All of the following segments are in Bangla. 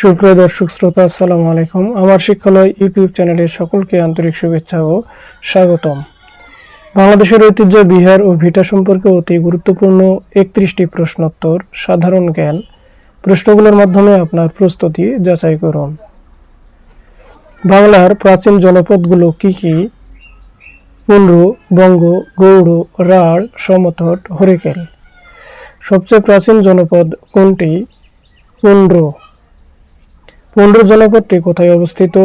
সুপ্রিয় দর্শক শ্রোতা, আসসালামু আলাইকুম। আমার শিক্ষালয় ইউটিউব চ্যানেলে সকলকে আন্তরিক শুভেচ্ছা ও স্বাগতম। বাংলাদেশের ঐতিহ্য বিহার ও ভিটা সম্পর্কে অতি গুরুত্বপূর্ণ একত্রিশটি প্রশ্নোত্তর, সাধারণ জ্ঞান, প্রশ্নগুলোর মাধ্যমে আপনার প্রস্তুতি যাচাই করুন। বাংলার প্রাচীন জনপদগুলো কি কি? পুন্ড্র বঙ্গ, গৌড়, রাঢ়, সমতট, হরিকেল। সবচেয়ে প্রাচীন জনপদ কোনটি? পুন্ড্র পুন্ড্র জনপদটি কোথায় অবস্থিত?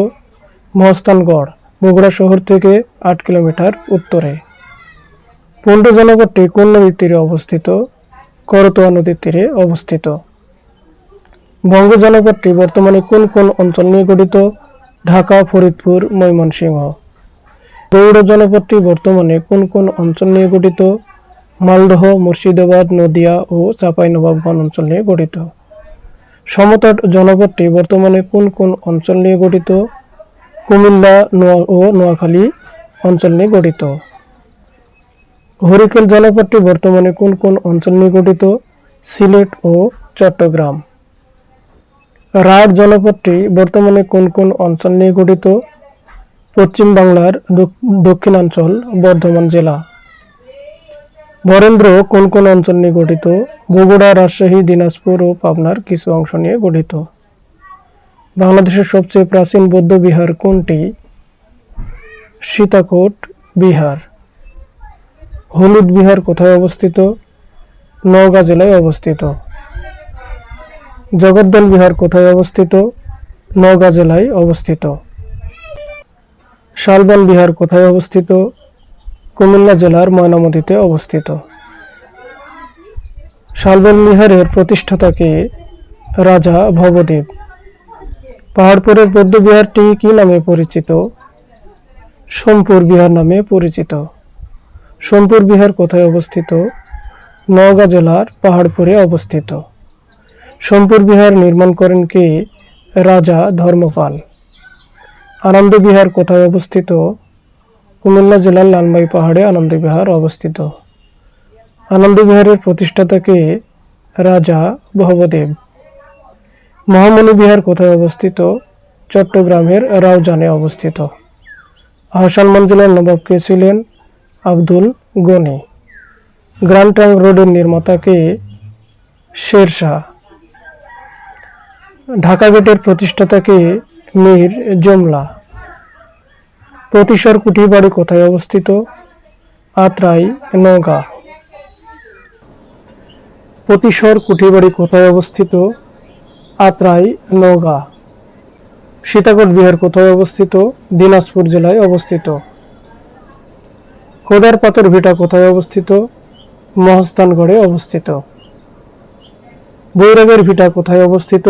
মহস্তানগড় বগুড়া শহর থেকে আট কিলোমিটার উত্তরে। পুন্ড্র জনপদটি কোন নদীর তীরে অবস্থিত? করতোয়া নদীর তীরে অবস্থিত। বঙ্গ জনপদটি বর্তমানে কোন কোন অঞ্চল নিয়ে গঠিত? ঢাকা, ফরিদপুর, ময়মনসিংহ। গৌড় জনপদটি বর্তমানে কোন কোন অঞ্চল নিয়ে গঠিত? মালদহ, মুর্শিদাবাদ, নদিয়া ও চাঁপাইনবাবগঞ্জ অঞ্চল নিয়ে গঠিত। সমতট জনপদটি বর্তমানে কোন কোন অঞ্চল নিয়ে গঠিত? কুমিল্লা ও নোয়াখালী অঞ্চল নিয়ে গঠিত। হরিকেল জনপদটি বর্তমানে কোন কোন অঞ্চল নিয়ে গঠিত? সিলেট ও চট্টগ্রাম। রাঢ় জনপদটি বর্তমানে কোন কোন অঞ্চল নিয়ে গঠিত? পশ্চিম বাংলার দক্ষিণাঞ্চল, বর্ধমান জেলা। বরেন্দ্র কোন কোন অঞ্চল নিয়ে গঠিত? বগুড়া, রাজশাহী, দিনাজপুর ও পাবনার কিছু অংশ নিয়ে গঠিত। বাংলাদেশের সবচেয়ে প্রাচীন বৌদ্ধ বিহার কোনটি? সীতাকোট, বিহার। হলুদ বিহার কোথায় অবস্থিত? নওগাঁ জেলায় অবস্থিত। জগদ্দল বিহার কোথায় অবস্থিত? নওগাঁ জেলায় অবস্থিত। শালবন বিহার কোথায় অবস্থিত? কুমিল্লা জেলার ময়নামতিতে অবস্থিত। শালবন বিহারের প্রতিষ্ঠাতাকে রাজা ভবদেব। পাহাড়পুরের বৌদ্ধ বিহারটি কি নামে পরিচিত? সোমপুর বিহার নামে পরিচিত। সোমপুর বিহার কোথায় অবস্থিত? নওগাঁ জেলার পাহাড়পুরে অবস্থিত। সোমপুর বিহার নির্মাণ করেন কে? রাজা ধর্মপাল। আনন্দ বিহার কোথায় অবস্থিত? কুমিল্লা জেলার লালমাই পাহাড়ে আনন্দ বিহার অবস্থিত। আনন্দ বিহারের প্রতিষ্ঠাতাকে রাজা ভবদেব। মহামণি বিহার কোথায় অবস্থিত? চট্টগ্রামের রাউজানে অবস্থিত। আহসানমান জেলার নবাব কে ছিলেন? আব্দুল গনি। ট্রাঙ্ক রোডের নির্মাতাকে শেরশাহ ঢাকা গেটের প্রতিষ্ঠাতাকে মীর জমলা। প্রতিসর কুঠিবাড়ি কোথায় অবস্থিত? আত্রাই, নওগাঁ। প্রতিসর কুঠিবাড়ি কোথায় অবস্থিত? আত্রাই, নওগাঁ। সীতাকোট বিহার কোথায় অবস্থিত? দিনাজপুর জেলায় অবস্থিত। কোদার পাথর ভিটা কোথায় অবস্থিত? মহস্তানগড়ে অবস্থিত। বৈরাগের ভিটা কোথায় অবস্থিত?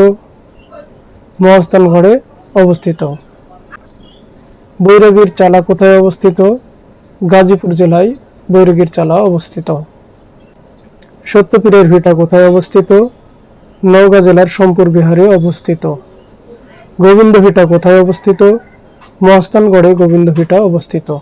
মহস্তানগড়ে অবস্থিত। বৈরাগীর চালা কোথায় অবস্থিত? গাজীপুর জেলায় বৈরাগীর চালা অবস্থিত। সত্যপীরের ভিটা কোথায় অবস্থিত? নওগাঁ জেলার সোমপুর বিহারে অবস্থিত। গোবিন্দ ভিটা কোথায় অবস্থিত? মহস্তানগড়ে গোবিন্দ ভিটা অবস্থিত।